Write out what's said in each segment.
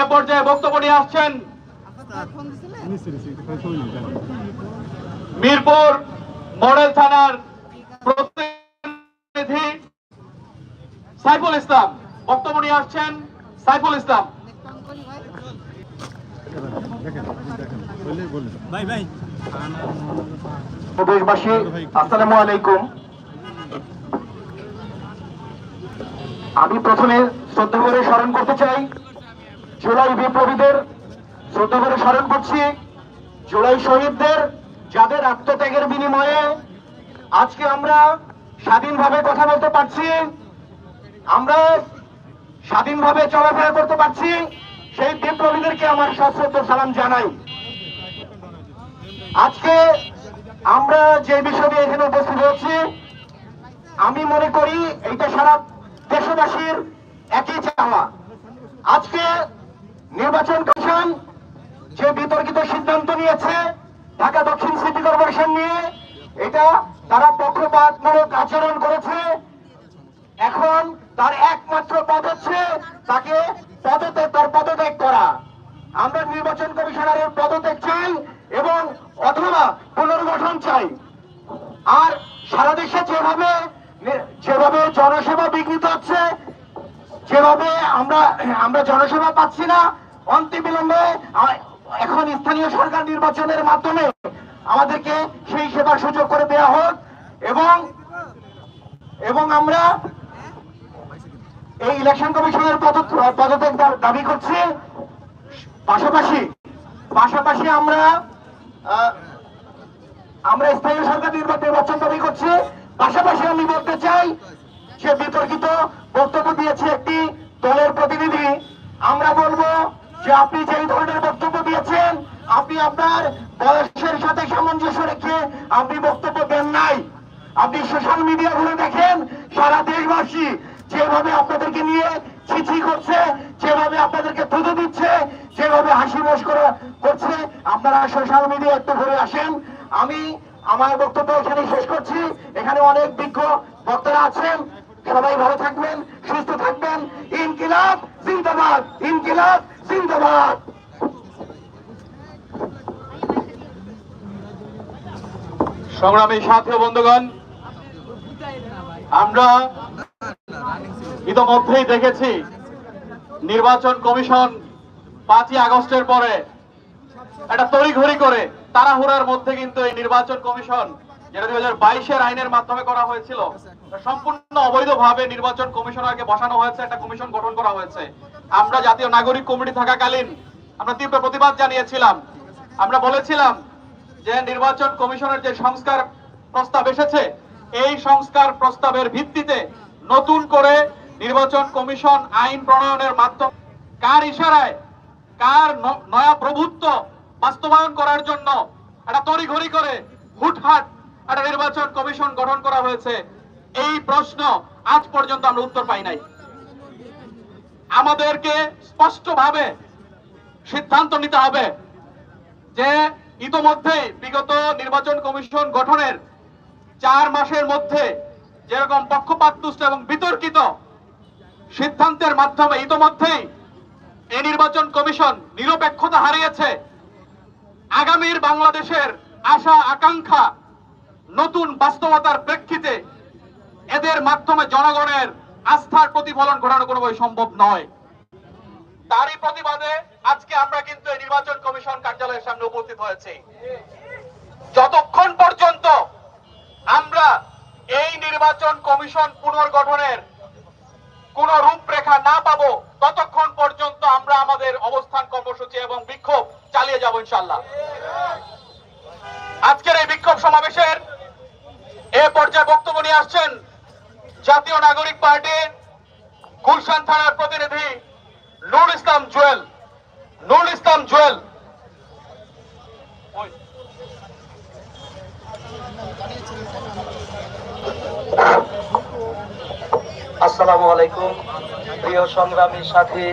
এ পর্যায়ে বক্তব্য নিয়ে আসছেন মিরপুর মডেল থানার প্রতিনিধি সাইফুল ইসলাম। বক্তব্য নিয়ে আসছেন সাইফুল ইসলাম। ভাই আসসালামু আলাইকুম। আমি প্রথমে শ্রদ্ধা করে স্মরণ করতে চাই জুলাই বিপ্লবীদের শ্রদ্ধা করে স্মরণ করছি। জুলাই শহীদদের, যাদের আত্মত্যাগের বিনিময়ে আজকে আমরা স্বাধীনভাবে কথা বলতে পারছি, আমরা স্বাধীনভাবে চলাফেরা করতে পারছি, সেই বিপ্লবীদেরকে আমার সশ্রদ্ধ সালাম জানাই। আজকে আমরা যে বিষয় নিয়ে এখানে উপস্থিত হয়েছি আমি মনে করি এইটা সারা দেশবাসীর একই চাওয়া আজকে নির্বাচন কমিশন যে বিতর্কিত সিদ্ধান্ত নিয়েছে ঢাকা দক্ষিণ সিটি কর্পোরেশন নিয়ে এটা তারা পক্ষপাতমূলক আচরণ করেছে এখন তার একমাত্র পদ হচ্ছে তাকে পদত্যাগ তার পদত্যাগ করা আমরা নির্বাচন কমিশনারের পদত্যাগ চাই এবং অথবা পুনর্গঠন চাই। আর সারা দেশে যেভাবে যেভাবে জনসেবা বিঘ্নিত হচ্ছে, যেভাবে আমরা আমরা জনসেবা পাচ্ছি না, অন্তিবিলম্বে এখন স্থানীয় সরকার নির্বাচনের মাধ্যমে আমাদেরকে সেই সেবার সুযোগ করে দেওয়া হোক এবং এবং আমরা এই ইলেকশন কমিশনের পদ- পদত্যাগ দাবি করছি। পাশাপাশি পাশাপাশি আমরা আমরা স্থানীয় সরকার নির্বা- নির্বাচন দাবি করছি। পাশাপাশি আমি বলতে চাই যে বিতর্কিত বক্তব্য দিয়েছে একটি দলের প্রতিনিধি। আমরা বলব যে আপনি যেই ধরনের বক্তব্য দিয়েছেন, আপনি আপনার বয়সের সাথে সামঞ্জস্য রেখে আপনি বক্তব্য দেন নাই। আপনি সোশ্যাল মিডিয়া ঘুরে দেখেন, সারা দেশবাসী যেভাবে আপনাদেরকে নিয়ে ছিছি করছে, যেভাবে আপনাদেরকে থুতু দিচ্ছে যেভাবে হাসি রস করে করছে। আপনারা সোশ্যাল মিডিয়া একটু ঘুরে আসেন। আমি আমার বক্তব্য এখানে শেষ করছি। এখানে অনেক বিজ্ঞ বক্তারা আছেন। সবাই ভালো থাকবেন, সুস্থ থাকবেন। ইনকিলাব জিন্দাবাদ ইনকিলাব জিন্দাবাদ। সংগ্রামী সাথী বন্ধুগণ, আমরা ইতোমধ্যেই দেখেছি নির্বাচন কমিশন পাঁচই আগস্টের পরে একটা তড়িঘড়ি করে তাড়াহুড়ার মধ্যে কিন্তু এই নির্বাচন কমিশন, যেটা দুই হাজার বাইশের আইনের মাধ্যমে করা হয়েছিল, সম্পূর্ণ অবৈধভাবে নির্বাচন কমিশনারকে বসানো হয়েছে, একটা কমিশন গঠন করা হয়েছে। আমরা জাতীয় নাগরিক কমিটি থাকাকালীন আমরা তীব্র প্রতিবাদ জানিয়েছিলাম। আমরা বলেছিলাম যে নির্বাচন কমিশনের যে সংস্কার প্রস্তাব এসেছে, এই সংস্কার প্রস্তাবের ভিত্তিতে নতুন করে নির্বাচন কমিশন আইন প্রণয়নের মাধ্যমে কার ইশারায় কার নয়া প্রভুত্ব বাস্তবায়ন করার জন্য একটা তড়িঘড়ি করে হুটহাট একটা নির্বাচন কমিশন গঠন করা হয়েছে? এই প্রশ্ন আজ পর্যন্ত আমরা উত্তর পাই নাই। আমাদেরকে স্পষ্টভাবে সিদ্ধান্ত নিতে হবে যে ইতোমধ্যে বিগত নির্বাচন কমিশন গঠনের চার মাসের মধ্যে যেরকম পক্ষপাতদুষ্ট এবং বিতর্কিত সিদ্ধান্তের মাধ্যমে ইতোমধ্যেই এই নির্বাচন কমিশন নিরপেক্ষতা হারিয়েছে। আগামীর বাংলাদেশের আশা, আকাঙ্ক্ষা, নতুন বাস্তবতার প্রেক্ষিতে এদের মাধ্যমে জনগণের আস্থার প্রতিফলন ঘটানো কোনোভাবে সম্ভব নয়। তারই প্রতিবাদে আজকে আমরা কিন্তু এই নির্বাচন কমিশন কার্যালয়ের সামনে উপস্থিত হয়েছি। যতক্ষণ পর্যন্ত আমরা এই নির্বাচন কমিশন পুনর্গঠনের কোন রূপরেখা না পাবো, ততক্ষণ পর্যন্ত আমরা আমাদের অবস্থান কর্মসূচি এবং বিক্ষোভ চালিয়ে যাব ইনশাল্লাহ আজকের এই বিক্ষোভ সমাবেশের এ পর্যায়ে বক্তব্য নিয়ে আসছেন জাতীয় নাগরিক পার্টির গুলশান থানার প্রতিনিধি নুর ইসলাম জুয়েল। নুর ইসলাম জুয়েল। আসসালামু আলাইকুম, প্রিয় সংগ্রামী সাথী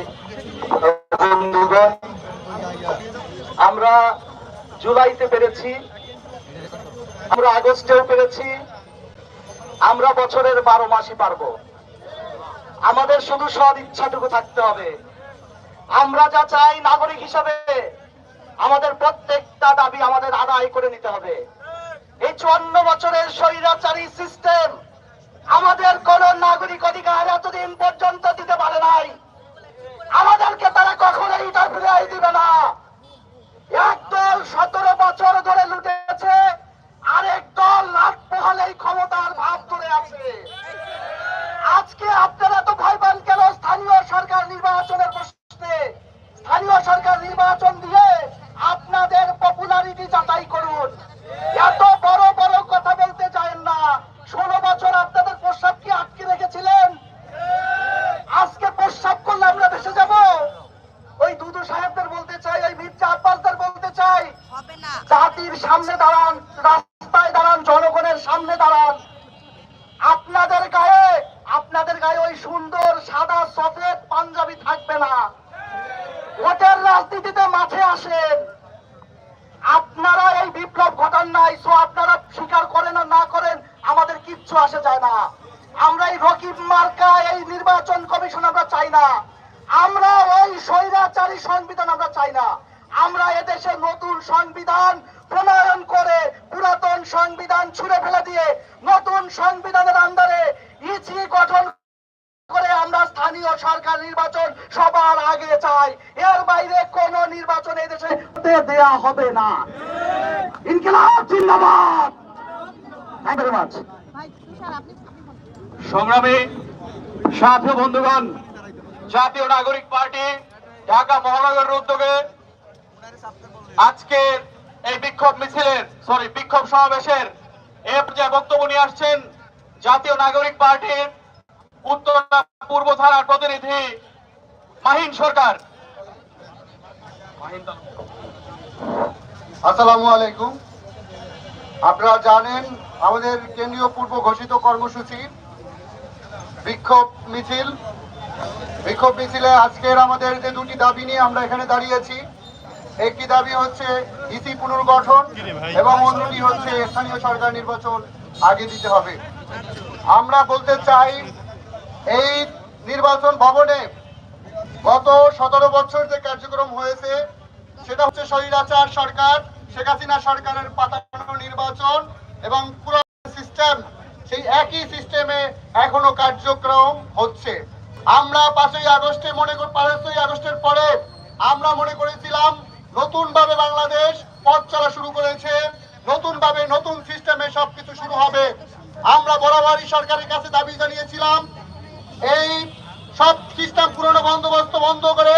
আমরা জুলাইতে পেরেছি, আমরা আগস্টেও পেরেছি, আমরা বছরের বারো মাসই পারব। আমাদের শুধু সদ ইচ্ছাটুকু থাকতে হবে। আমরা যা চাই নাগরিক হিসাবে, আমাদের প্রত্যেকটা দাবি আমাদের আদায় করে নিতে হবে। এই চুয়ান্ন বছরের স্বৈরাচারী সিস্টেম নাগরিক অধিকার এতদিন পর্যন্ত দিতে পারে নাই। আমাদেরকে তারা কখনোই এটা ফিরিয়ে দিবে না। একদল সতেরো বছর ধরে লুটেছে, আরেক দল লাট পোহালেই ক্ষমতার ভাব ধরে আছে। আজকে আপনারা তো ভয় পান কেন? স্থানীয় সরকার নির্বাচনের প্রশ্নে। স্থানীয় সরকার নির্বাচন দিয়ে আপনাদের পপুলারিটি যাচাই করুন এত বড় বড় কথা বলতে চান না ষোলো বছর আপনাদের প্রস্রাব কি আটকে রেখেছিলেন আজকে প্রস্রাব করলে আমরা ভেসে যাব ওই দুদু সাহেবদের বলতে চাই ওই মির্জা আব্বাসদের বলতে চাই হবে না জাতির সামনে দাঁড়ান রাস্তায় দাঁড়ান জনগণের সামনে দাঁড়ান আপনাদের গায়ে আপনাদের গায়ে ওই সুন্দর সাদা সফেদ পাঞ্জাবি থাকবে না ভোটের রাজনীতিতে মাঠে আসেন। আপনারা এই বিপ্লব ঘটান নাই, সো আপনারা স্বীকার করেন আর না করেন, আমাদের কিচ্ছু আসে যায় না। আমরা এই রকিব মার্কা, এই নির্বাচন কমিশন আমরা চাই না। আমরা ওই স্বৈরাচারী সংবিধান আমরা চাই না। আমরা এদেশে নতুন সংবিধান প্রণয়ন করে পুরাতন সংবিধান ছুঁড়ে ফেলে দিয়ে নতুন সংবিধানের আন্ডারে ইসি গঠন করে আমরা স্থানীয় সরকার নির্বাচন সবার আগে চাই। এর বাইরে কোন নির্বাচন এই দেশে দেয়া হবে না। ইনকিলাব, জিন্দাবাদ। সংগ্রামী সাথী বন্ধুগণ, জাতীয় নাগরিক পার্টি ঢাকা মহানগরের উদ্যোগে আজকের এই বিক্ষোভ মিছিলের সরি বিক্ষোভ সমাবেশের এ পর্যায়ে বক্তব্য নিয়ে আসছেন জাতীয় নাগরিক পার্টির উত্তর পূর্ব থানার প্রতিনিধি মাহিন সরকার। আসসালামু আলাইকুম। আপনারা জানেন আমাদের কেন্দ্রীয় পূর্ব ঘোষিত কর্মসূচি বিক্ষোভ মিছিল। বিক্ষোভ মিছিলে আজকের আমাদের যে দুটি দাবি নিয়ে আমরা এখানে দাঁড়িয়েছি একটি দাবি হচ্ছে ইসি পুনর্গঠন এবং অন্যটি হচ্ছে স্থানীয় সরকার নির্বাচন আগে দিতে হবে। আমরা বলতে চাই এই নির্বাচন ভবনে গত সতেরো বছর যে কার্যক্রম হয়েছে, সেটা হচ্ছে স্বৈরাচার সরকার, শেখ হাসিনা সরকারের পাতানো নির্বাচন এবং পুরো সিস্টেম সেই একই সিস্টেমে এখনও কার্যক্রম হচ্ছে। আমরা পাঁচই আগস্টে মনে করি পাঁচই আগস্টের পরে আমরা মনে করেছিলাম নতুন ভাবে বাংলাদেশ পথ চলা শুরু করেছে নতুন ভাবে নতুন সিস্টেমে সবকিছু শুরু হবে। আমরা বরাবরই সরকারের কাছে দাবি জানিয়েছিলাম এই সব সিস্টেম পুরনো বন্দোবস্ত বন্ধ করে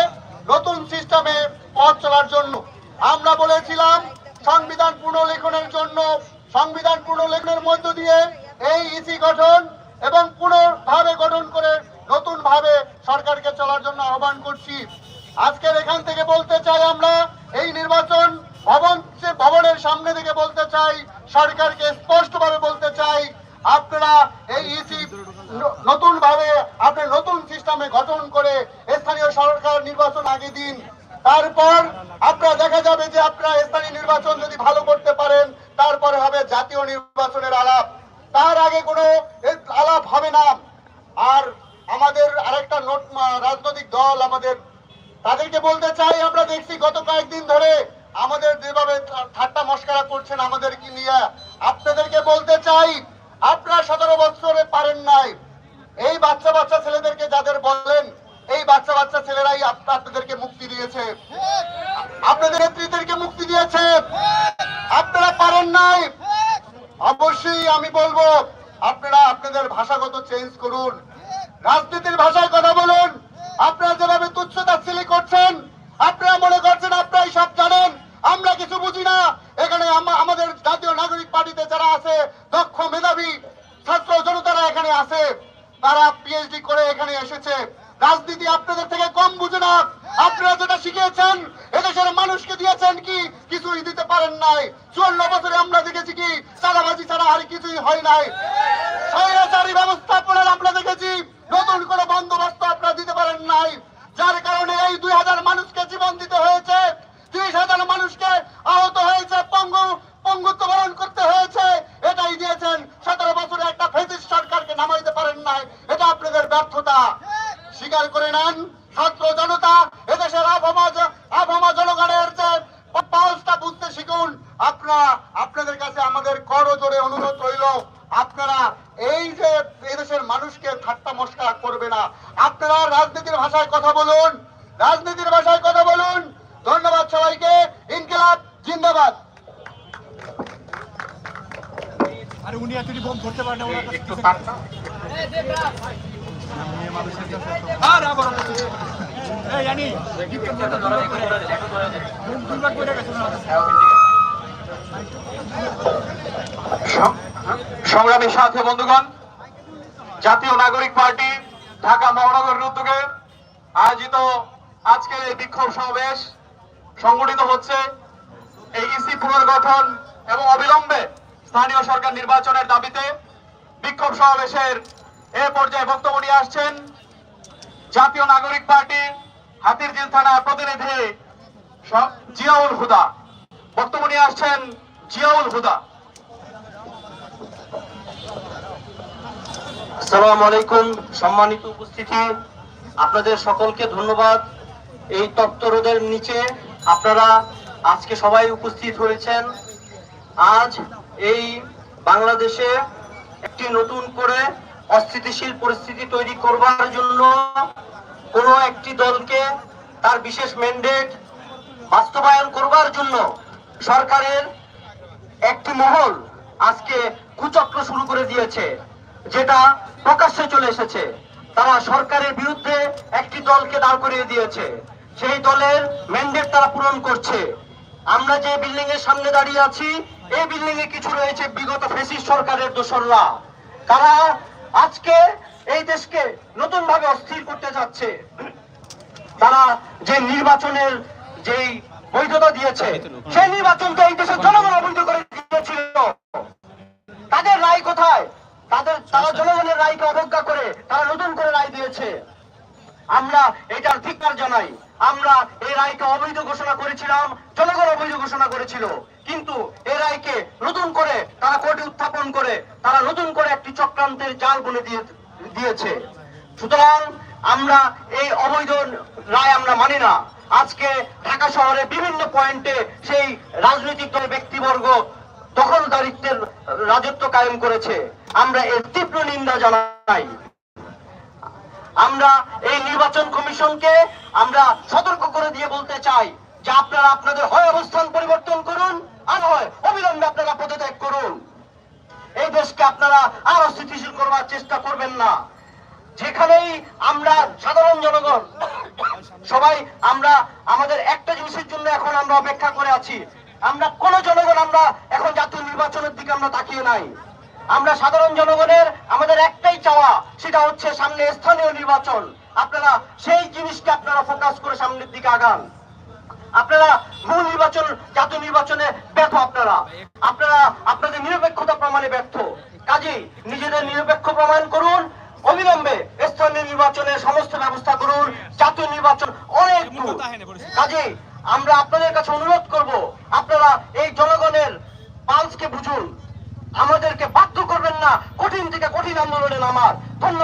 নতুন সিস্টেমে পথ চলার জন্য। আমরা বলেছিলাম সংবিধান পুনর্লেখনের জন্য, সংবিধান পুনর্লেখনের মধ্য দিয়ে এই ইসি গঠন এবং পুনর্ভাবে গঠন করে নতুন ভাবে সরকারকে চলার জন্য আহ্বান করছি। আজকের এখান থেকে বলতে চাই আমরা, এই নির্বাচন ভবন ভবনের সামনে থেকে বলতে চাই, সরকারকে স্পষ্টভাবে বলতে চাই, আপনারা এই ইসি নতুন ভাবে আপনি নতুন সিস্টেমে গঠন করে স্থানীয় সরকার নির্বাচন আগে দিন। তারপর আপনারা দেখা যাবে যে আপনারা স্থানীয় নির্বাচন যদি ভালো করতে পারেন তারপরে হবে জাতীয় নির্বাচনের আলাপ তার আগে কোনো এ- আলাপ হবে না আর আমাদের আরেকটা নোট রাজনৈতিক দল আমাদের তাদেরকে বলতে চাই আমরা দেখছি গত কয়েকদিন ধরে আমাদের যেভাবে ঠা- ঠাট্টা মস্কারা করছেন আমাদের কি নিয়ে আপনাদেরকে বলতে চাই আপনারা সতেরো বছরে পারেন নাই এই বাচ্চা বাচ্চা ছেলেদেরকে যাদের বলেন এই বাচ্চা ছেলেরাই আপনাদেরকে মুক্তি দিয়েছে। আপনাদের নেতৃত্বকে মুক্তি দিয়েছে। আপনারা পারেন নাই। অবশ্যই আমি বলব, আপনারা আপনাদের ভাষাগত চেঞ্জ করুন। রাজনীতির ভাষায় কথা বলুন। আপনারা যেভাবে তুচ্ছ তাচ্ছিলি করছেন, আপনারা মনে করছেন আপনারাই সব জানেন। আমরা কিছু বুঝি না। এখানে আমাদের জাতীয় নাগরিক পার্টিতে যারা আছে, দক্ষ মেধাবী ছাত্র জনতারা এখানে আছে। তারা পিএইচডি করে এখানে এসেছে। রাজনীতি আপনাদের থেকে কম বুঝে না আপনারা যেটা শিখিয়েছেন, এদেশের মানুষকে দিয়েছেন কি? কিছুই দিতে পারেন নাই। চুয়ান্ন বছরে আমরা দেখেছি কি, চাঁদাবাজি ছাড়া আর কিছুই হয় নাই। স্বৈরাচারী ব্যবস্থাপনার আমরা দেখেছি, নতুন কোনো বন্দোবস্ত আপনারা দিতে পারেন নাই। যার কারণে এই দুই হাজার মানুষকে জীবন দিতে হয়েছে, ত্রিশ হাজার মানুষকে আহত হয়েছে, পঙ্গু, পঙ্গুত্ব বরণ করতে হয়েছে। এটাই দিয়েছেন, সতেরো বছরে একটা ফেসিস্ট সরকারকে নামাইতে পারেন নাই। এটা আপনাদের ব্যর্থতা। স্বীকার করে নেন ছাত্র জনতা এদেশে দেশের আবহাওয়া আবহাওয়া জনগণের যে পাউসটা বুঝতে শিখুন। আপনারা আপনাদের কাছে আমাদের করজোরে অনুরোধ রইল আপনারা এই যে এদেশের মানুষকে ঠাট্টা মস্কা করবে না আপনারা রাজনীতির ভাষায় কথা বলুন রাজনীতির ভাষায় কথা বলুন। ধন্যবাদ সবাইকে ইনকিলাব জিন্দাবাদ। আরে উনি এতটি বোম ধরতে পারেন না ওনার কিছু সংগ্রামী সাথী বন্ধুগণ, জাতীয় নাগরিক পার্টি ঢাকা মহানগরের উদ্যোগে আয়োজিত আজকের এই বিক্ষোভ সমাবেশ সংগঠিত হচ্ছে এই ইসি পুনর্গঠন এবং অবিলম্বে স্থানীয় সরকার নির্বাচনের দাবিতে বিক্ষোভ সমাবেশের এ পর্যায়ে বক্তব্য নিয়ে আসছেন জাতীয় নাগরিক পার্টি হাতিরঝিল থানার প্রতিনিধি জিয়াউল হুদা। বক্তব্য নিয়ে আসছেন জিয়াউল হুদা। আসসালামু আলাইকুম, সম্মানিত উপস্থিতি। আপনাদের সকলকে ধন্যবাদ। এই তত্ত্বরোধের নিচে আপনারা আজকে সবাই উপস্থিত হয়েছেন। আজ এই বাংলাদেশে একটি নতুন করে অস্থিতিশীল পরিস্থিতি তৈরি করবার জন্য কোনো একটি দলকে তার বিশেষ ম্যান্ডেট বাস্তবায়ন করবার জন্য সরকারের একটি মহল আজকে কুচক্র শুরু করে দিয়েছে, যেটা প্রকাশ্যে চলে এসেছে। তারা সরকারের বিরুদ্ধে একটি দলকে দাঁড় করিয়ে দিয়েছে। সেই দলের ম্যান্ডেট তারা পূরণ করছে। আমরা যে বিল্ডিং এর সামনে দাঁড়িয়ে আছি, এই বিল্ডিং এ কিছু রয়েছে বিগত ফেসিস্ট সরকারের দোসররা। তারা আজকে এই দেশকে নতুন ভাবে অস্থির করতে যাচ্ছে। তারা যে নির্বাচনের যেই বৈধতা দিয়েছে, সেই নির্বাচনকে এই দেশের জনগণ অবৈধ করে দিয়েছিল। তাদের রায় কোথায়? তাদের, তারা জনগণের রায়কে অবজ্ঞা করে, তারা নতুন করে রায় দিয়েছে। আমরা এটার ধিক্কার জানাই। আমরা এই রায়কে অবৈধ ঘোষণা করেছিলাম, জনগণ অবৈধ ঘোষণা করেছিল। কিন্তু এই রায়কে নতুন করে তারা কোর্টে উত্থাপন করে, তারা নতুন করে একটি চক্রান্তের জাল দিয়ে দিয়েছে। সুতরাং আমরা এই অবৈধ রায় আমরা মানি না। আজকে ঢাকা শহরে বিভিন্ন পয়েন্টে সেই রাজনৈতিক দলের ব্যক্তিবর্গ দখলদারিত্বের রাজত্ব কায়েম করেছে। আমরা এর তীব্র নিন্দা জানাই। আমরা এই নির্বাচন কমিশনকে আমরা সতর্ক করে দিয়ে বলতে চাই যে আপনারা আপনাদের হয় অবস্থান পরিবর্তন করুন, আর হয় অবিলম্বে আপনারা পদত্যাগ করুন। এই দেশকে আপনারা আর অস্থিতিশীল করবার চেষ্টা করবেন না। যেখানেই আমরা সাধারণ জনগণ, সবাই আমরা, আমাদের একটা জিনিসের জন্য এখন আমরা অপেক্ষা করে আছি। আমরা কোন জনগণ আমরা এখন জাতীয় নির্বাচনের দিকে আমরা তাকিয়ে নাই। আমরা সাধারণ জনগণের আমাদের একটাই চাওয়া, সেটা হচ্ছে সামনে স্থানীয় নির্বাচন। আপনারা সেই জিনিসকে আপনারা ফোকাস করে সামনের দিকে আগান। আপনারা মূল নির্বাচন, জাতীয় নির্বাচনে ব্যর্থ আপনারা। আপনারা আপনাদের নিরপেক্ষতা প্রমাণে ব্যর্থ। কাজেই নিজেদের নিরপেক্ষ প্রমাণ করুন, অবিলম্বে স্থানীয় নির্বাচনের সমস্ত ব্যবস্থা করুন, জাতীয় নির্বাচন অনেক দূর। কাজেই আমরা আপনাদের কাছে অনুরোধ করব, আপনারা এই জনগণের পালসকে বুঝুন। আমাদেরকে বাধ্য করবেন না। কঠিন থেকে কঠিন আন্দোলনে নামার ধন্যবাদ।